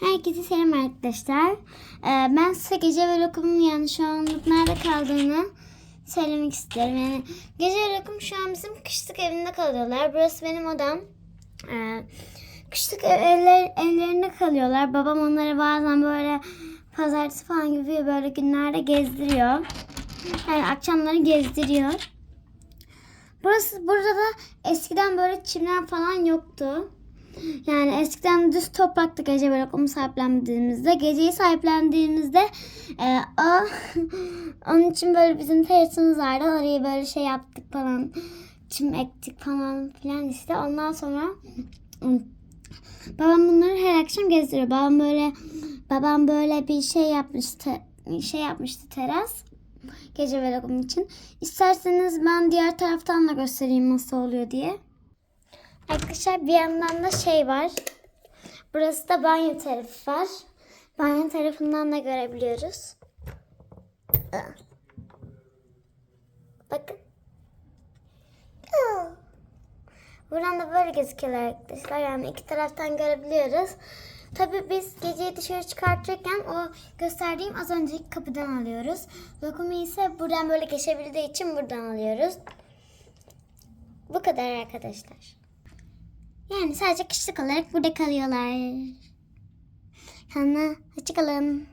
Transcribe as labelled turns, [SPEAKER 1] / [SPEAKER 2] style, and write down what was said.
[SPEAKER 1] Herkese selam arkadaşlar. Ee, ben size gece ve lokumun yani şu anlık nerede kaldığını söylemek isterim. Yani gece ve lokum şu an bizim kışlık evinde kalıyorlar. Burası benim odam. Ee, kışlık evler, evlerinde kalıyorlar. Babam onları bazen böyle pazartesi falan gibi böyle günlerde gezdiriyor. Yani akşamları gezdiriyor. Burası burada da eskiden böyle çimler falan yoktu. Yani eskiden düz topraktı gece böyle kum sahiplendiğimizde. Geceyi sahiplendiğimizde e, o, onun için böyle bizim terasımız vardı. Orayı böyle şey yaptık falan. Çim ektik falan filan işte. Ondan sonra babam bunları her akşam gezdiriyor. Babam böyle babam böyle bir şey yapmıştı. Şey yapmıştı teras. Gece ve lokum için. İsterseniz ben diğer taraftan da göstereyim nasıl oluyor diye. Arkadaşlar bir yandan da şey var. Burası da banyo tarafı var. Banyo tarafından da görebiliyoruz. Bakın. Buradan da böyle gözüküyorlar arkadaşlar. Yani iki taraftan görebiliyoruz. Tabii biz geceyi dışarı çıkartırken o gösterdiğim az önceki kapıdan alıyoruz. Lokumu ise buradan böyle geçebildiği için buradan alıyoruz. Bu kadar arkadaşlar. Yani sadece kışlık olarak burada kalıyorlar. Kana hoşçakalın.